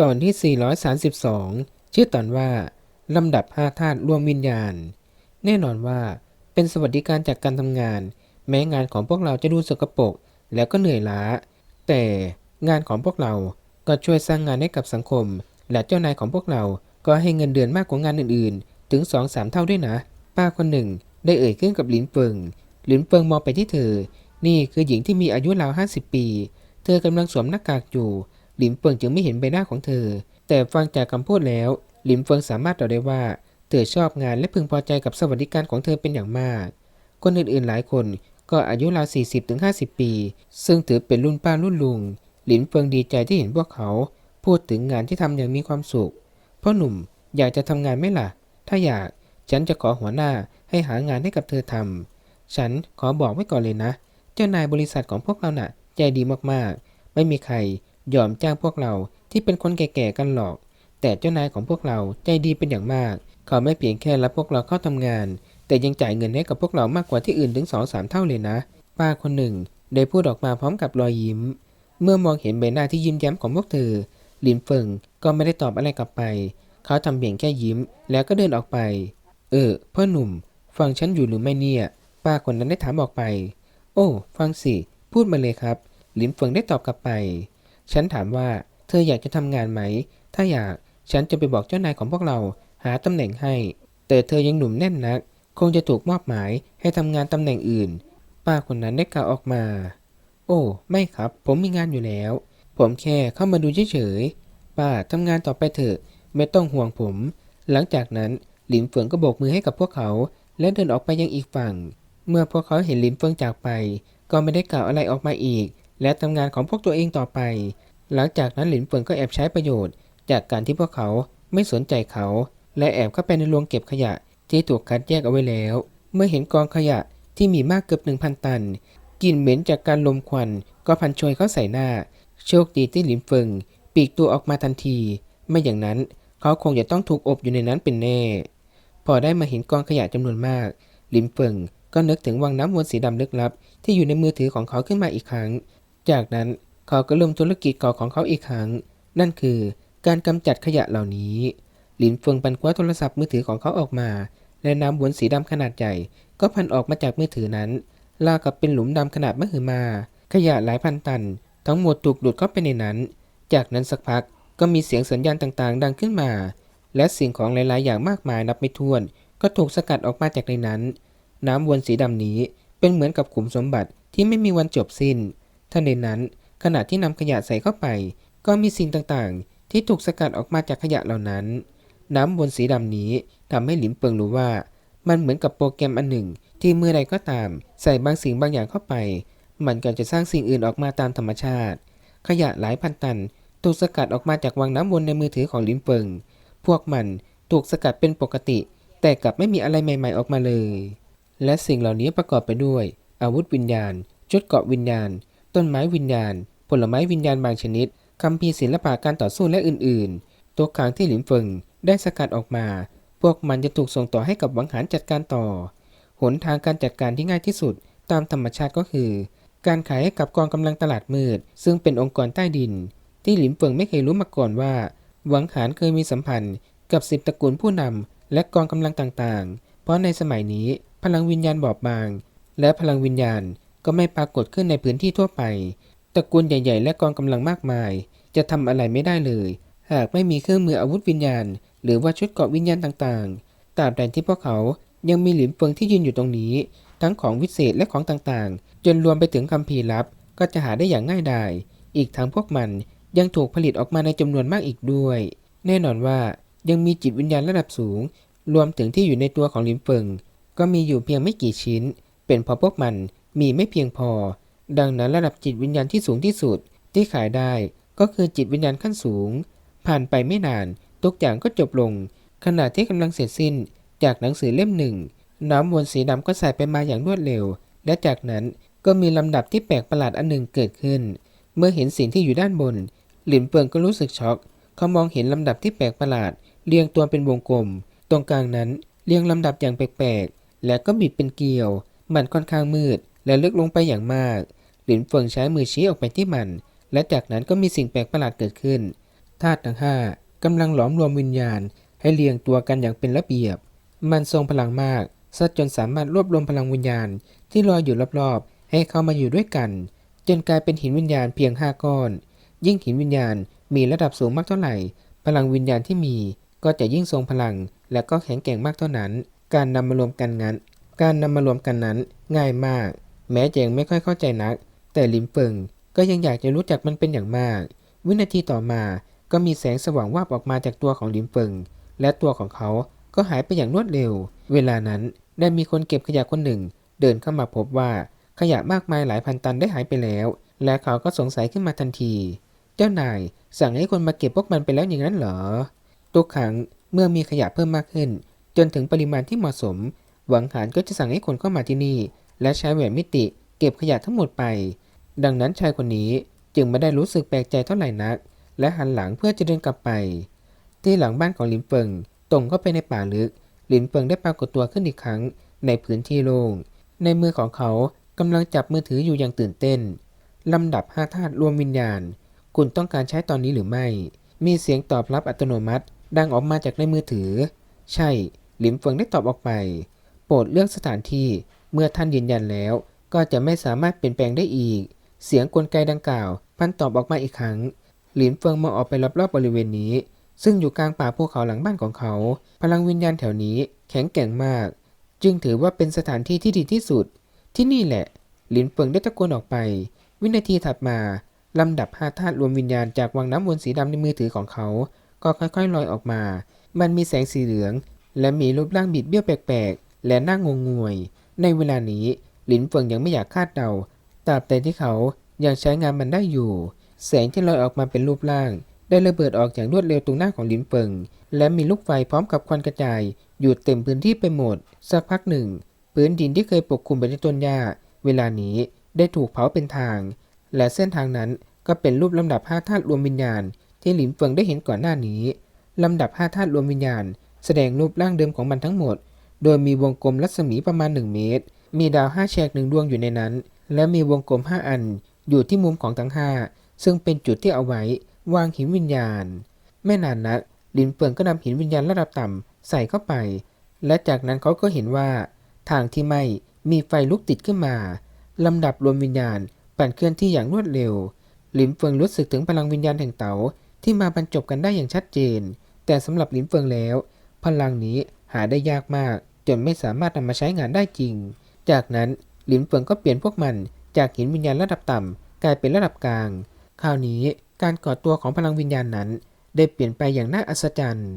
ตอนที่ 432 ชื่อตอนว่า ลำดับห้าธาตุรวมวิญญาณ แน่นอนว่าเป็นสวัสดิการจากการทำงาน แม้งานของพวกเราจะดูสกปรกแล้วก็เหนื่อยล้า แต่งานของพวกเราก็ช่วยสร้างงานให้กับสังคม และเจ้านายของพวกเราก็ให้เงินเดือนมากกว่างานอื่นๆ ถึง 2-3 เท่าด้วยนะ ป้าคนหนึ่งได้เอ่ยขึ้นกับหลินเฟิง หลินเฟิงมองไปที่เธอ นี่คือหญิงที่มีอายุราว 50 ปี เธอกำลังสวมหน้ากากอยู่ หลินเฟิงจึงไม่เห็นใบหน้าของเธอ แต่ฟังจากคำพูดแล้ว หลินเฟิงสามารถตอบได้ว่า เธอชอบงานและพึงพอใจกับสวัสดิการของเธอเป็นอย่างมาก คนอื่นๆหลายคนก็อายุราว 40-50 ปี ซึ่งถือเป็นรุ่นป้ารุ่นลุง หลินเฟิงดีใจที่เห็นพวกเขา พูดถึงงานที่ทำอย่างมีความสุข พ่อหนุ่มอยากจะทำงานไหมล่ะ ถ้าอยากฉันจะขอหัวหน้าให้หางานให้กับเธอทำ ฉันขอบอกไว้ก่อนเลยนะ เจ้านายบริษัทของพวกเราน่ะ ใจดีมากๆ ไม่มีใคร ยอมจ้างพวกเราที่เป็นคนแก่ๆกันหรอก แต่เจ้านายของพวกเราใจดีเป็นอย่างมาก เขาไม่เพียงแค่รับพวกเราเข้าทำงาน แต่ยังจ่ายเงินให้กับพวกเรามากกว่าที่อื่นถึงสองสามเท่าเลยนะ ป้าคนหนึ่งได้พูดออกมาพร้อมกับรอยยิ้ม เมื่อมองเห็นใบหน้าที่ยิ้มแย้มของพวกเธอหลินเฟิงก็ไม่ได้ตอบอะไรกลับไป เขาทำเพียงแค่ยิ้มแล้วก็เดินออกไป เออพ่อหนุ่ม ฟังฉันอยู่หรือไม่เนี่ย ป้าคนนั้นได้ถามออกไป โอ้ ฟังสิ พูดมาเลยครับหลินเฟิงได้ตอบกลับไป ฉันถามว่าเธออยากจะทำงานไหม ถ้าอยากฉันจะไปบอกเจ้านายของพวกเราหาตำแหน่งให้ แต่เธอยังหนุ่มแน่นนัก คงจะถูกมอบหมายให้ทำงานตำแหน่งอื่น ป้าคนนั้นได้กล่าวออกมา โอ้ ไม่ครับ ผมมีงานอยู่แล้ว ผมแค่เข้ามาดูเฉยๆ ป้าทำงานต่อไปเถอะ ไม่ต้องห่วงผม หลังจากนั้นหลินเฟิงก็โบกมือให้กับพวกเขา และเดินออกไปยังอีกฝั่ง เมื่อพวกเขาเห็นหลินเฟิงจากไป ก็ไม่ได้กล่าวอะไรออกมาอีก และทำงานของพวกตัวเองต่อไป หลังจากนั้นหลินเฟิงก็แอบใช้ประโยชน์ จากการที่พวกเขาไม่สนใจเขา และแอบเข้าไปในโรงเก็บขยะที่ถูกคัดแยกเอาไว้แล้ว เมื่อเห็นกองขยะที่มีมากเกือบหนึ่งพันตันกลิ่นเหม็นจากการลมควันก็พันโชยเข้าใส่หน้า โชคดีที่หลินเฟิงปีกตัวออกมาทันที ไม่อย่างนั้นเขาคงจะต้องถูกอบอยู่ในนั้นเป็นแน่ พอได้มาเห็นกองขยะจำนวนมาก หลินเฟิงก็นึกถึงวังน้ำวนสีดำลึกลับ ที่อยู่ในมือถือของเขาขึ้นมาอีกครั้ง จากนั้นเขาก็เริ่มธุรกิจเก่าของเขาอีกครั้ง นั่นคือการกำจัดขยะเหล่านี้ หลินเฟิงปันคว้าโทรศัพท์มือถือของเขาออกมา และน้ำวนสีดำขนาดใหญ่ ก็พันออกมาจากมือถือนั้นรากับเป็นหลุมดำขนาดมหึมา ขยะหลายพันตัน ทั้งหมดถูกดูดเข้าไปในนั้น จากนั้นสักพักก็มีเสียงสัญญาณต่างๆ ดังขึ้นมา และสิ่งของหลายๆ อย่างมากมายนับไม่ถ้วน ก็ถูกสกัดออกมาจากในนั้น น้ำวนสีดำนี้เป็นเหมือนกับขุมสมบัติที่ไม่มีวันจบสิ้น ท่านในนั้นขณะที่นำขยะใส่เข้าไป ก็มีสิ่งต่างๆ ที่ถูกสกัดออกมาจากขยะเหล่านั้น น้ำวนสีดำนี้ทำให้หลินเปิงรู้ว่า มันเหมือนกับโปรแกรมอันหนึ่ง ที่เมื่อใดก็ตาม ใส่บางสิ่งบางอย่างเข้าไป มันก็จะสร้างสิ่งอื่นออกมาตามธรรมชาติ ขยะหลายพันตัน ถูกสกัดออกมาจากวังน้ำวนในมือถือของลินเฟิง พวกมันถูกสกัดเป็นปกติ แต่กลับไม่มีอะไรใหม่ ๆออกมาเลย และสิ่งเหล่านี้ประกอบไปด้วย อาวุธวิญญาณชุดเกาะวิญญาณ ต้นไม้วิญญาณ ผลไม้วิญญาณบางชนิดคัมภีศิลปะการต่อสู้และอื่นๆ ตัวกลางที่หลินเฟิงได้สกัดออกมา พวกมันจะถูกส่งต่อให้กับหวังหารจัดการต่อ หนทางการจัดการที่ง่ายที่สุดตามธรรมชาติก็คือ การขายให้กับกองกำลังตลาดมืด ซึ่งเป็นองค์กรใต้ดิน ที่หลินเฟิงไม่เคยรู้มาก่อนว่าหวังหารเคยมีสัมพันธ์กับสิบตระกูลผู้นำและกองกำลังต่างๆ เพราะในสมัยนี้พลังวิญญาณบอบบาง และพลังวิญญาณ ก็ไม่ปรากฏขึ้นในพื้นที่ทั่วไป ตระกูลใหญ่ ๆ และกองกำลังมากมาย จะทำอะไรไม่ได้เลย หากไม่มีเครื่องมืออาวุธวิญญาณ หรือว่าชุดเกราะวิญญาณต่างๆ ตราบใดที่พวกเขายังมีหลินเฟิงที่ยืนอยู่ตรงนี้ ทั้งของวิเศษและของต่างๆ จนรวมไปถึงคัมภีลับ ก็จะหาได้อย่างง่ายดายอีกทั้งพวกมันยังถูกผลิตออกมาในจำนวนมากอีกด้วย แน่นอนว่ายังมีจิตวิญญาณระดับสูง รวมถึงที่อยู่ในตัวของหลินเฟิงก็มีอยู่เพียงไม่กี่ชิ้น เป็นเพราะพวกมัน มีไม่เพียงพอ ดังนั้นระดับจิตวิญญาณที่สูงที่สุดที่ขายได้ก็คือจิตวิญญาณขั้นสูง ผ่านไปไม่นานทุกอย่างก็จบลง ขณะที่กำลังเสร็จสิ้น จากหนังสือเล่มหนึ่ง น้ำวนสีดำก็ใส่ไปมาอย่างรวดเร็ว และจากนั้นก็มีลำดับที่แปลกประหลาดอันหนึ่งเกิดขึ้น เมื่อเห็นสิ่งที่อยู่ด้านบน หลินเปิงก็รู้สึกช็อก เขามองเห็นลำดับที่แปลกประหลาด เรียงตัวเป็นวงกลม ตรงกลางนั้นเรียงลำดับอย่างแปลกๆ และก็บิดเป็นเกลียว มันค่อนข้างมืด และลึกลงไปอย่างมาก หลินเฟิงใช้มือชี้ออกไปที่มัน และจากนั้นก็มีสิ่งแปลกประหลาดเกิดขึ้น ธาตุทั้งห้ากำลังหลอมรวมวิญญาณ ให้เรียงตัวกันอย่างเป็นระเบียบ มันทรงพลังมากซะจนสามารถรวบรวมพลังวิญญาณที่ลอยอยู่รอบๆ ให้เข้ามาอยู่ด้วยกัน จนกลายเป็นหินวิญญาณเพียงห้าก้อน ยิ่งหินวิญญาณมีระดับสูงมากเท่าไหร่ พลังวิญญาณที่มีก็จะยิ่งทรงพลัง และก็แข็งแกร่งมากเท่านั้น การนำมารวมกันนั้น การนำมารวมกันนั้นง่ายมาก แม้จะยังไม่ค่อยเข้าใจนัก แต่ลิมเฟิงก็ยังอยากจะรู้จักมันเป็นอย่างมาก วินาทีต่อมาก็มีแสงสว่างวาบออกมาจากตัวของลิมเฟิง และตัวของเขาก็หายไปอย่างรวดเร็ว เวลานั้นได้มีคนเก็บขยะคนหนึ่ง เดินเข้ามาพบว่าขยะมากมายหลายพันตันได้หายไปแล้ว และเขาก็สงสัยขึ้นมาทันที เจ้านายสั่งให้คนมาเก็บพวกมันไปแล้วอย่างนั้นเหรอ ทุกครั้งเมื่อมีขยะเพิ่มมากขึ้น จนถึงปริมาณที่เหมาะสม หวังหารก็จะสั่งให้คนเข้ามาที่นี่ และใช้แหวนมิติเก็บขยะทั้งหมดไป ดังนั้นชายคนนี้จึงไม่ได้รู้สึกแปลกใจเท่าไหร่นัก และหันหลังเพื่อจะเดินกลับไป ที่หลังบ้านของหลินเฟิงตรงเข้าไปในป่าลึกหลินเฟิงได้ปรากฏตัวขึ้นอีกครั้งในพื้นที่โล่งในมือของเขากำลังจับมือถืออยู่อย่างตื่นเต้นลำดับห้าธาตุรวมวิญญาณ คุณต้องการใช้ตอนนี้หรือไม่ มีเสียงตอบรับอัตโนมัติ ดังออกมาจากในมือถือ ใช่หลินเฟิงได้ตอบออกไป โปรดเลือกสถานที่ เมื่อท่านยืนยันแล้ว ก็จะไม่สามารถเปลี่ยนแปลงได้อีก เสียงกลไกดังกล่าว พันตอบออกมาอีกครั้ง หลินเฟิงมองออกไปรอบๆบริเวณนี้ ซึ่งอยู่กลางป่าภูเขาหลังบ้านของเขา พลังวิญญาณแถวนี้แข็งแกร่งมาก จึงถือว่าเป็นสถานที่ที่ดีที่สุด ที่นี่แหละ หลินเฟิงได้ตะโกนออกไป วินาทีถัดมาลำดับห้าธาตุรวมวิญญาณจากวังน้ำวนสีดำในมือถือของเขา ก็ค่อยๆลอยออกมา มันมีแสงสีเหลือง และมีรูปร่างบิดเบี้ยวแปลกๆ และหน้างงงวย ในเวลานี้หลินเฟิงยังไม่อยากคาดเดาตราบใดที่เขายังใช้งานมันได้อยู่ แสงที่ลอยออกมาเป็นรูปร่าง ได้ระเบิดออกอย่างรวดเร็วตรงหน้าของหลินเฟิง และมีลูกไฟพร้อมกับควันกระจาย อยู่เต็มพื้นที่ไปหมด สักพักหนึ่ง พื้นดินที่เคยปกคลุมไปด้วยต้นหญ้า เวลานี้ได้ถูกเผาเป็นทาง และเส้นทางนั้นก็เป็นรูปลำดับห้าธาตุรวมวิญญาณ ที่หลินเฟิงได้เห็นก่อนหน้านี้ลำดับห้าธาตุรวมวิญญาณ แสดงรูปร่างเดิมของมันทั้งหมด โดยมีวงกลมรัศมีประมาณ 1 เมตร มีดาวห้าแฉกหนึ่งดวงอยู่ในนั้น และมีวงกลมห้าอันอยู่ที่มุมของทั้งห้าซึ่งเป็นจุดที่เอาไว้วางหินวิญญาณ ไม่นานนักลินเฟิงก็นำหินวิญญาณระดับต่ำใส่เข้าไป และจากนั้นเขาก็เห็นว่า ทางที่ไม่มีไฟลุกติดขึ้นมาลำดับรวมวิญญาณปั่นเคลื่อนที่อย่างรวดเร็วหลินเฟิงรู้สึกถึงพลังวิญญาณแห่งเต๋าที่มาบรรจบกันได้อย่างชัดเจน แต่สำหรับหลินเฟิงแล้ว พลังนี้หาได้ยากมาก จนไม่สามารถนำมาใช้งานได้จริง จากนั้นหลินเฟิงก็เปลี่ยนพวกมันจากหินวิญญาณระดับต่ำกลายเป็นระดับกลาง คราวนี้การก่อตัวของพลังวิญญาณนั้น ได้เปลี่ยนไปอย่างน่าอัศจรรย์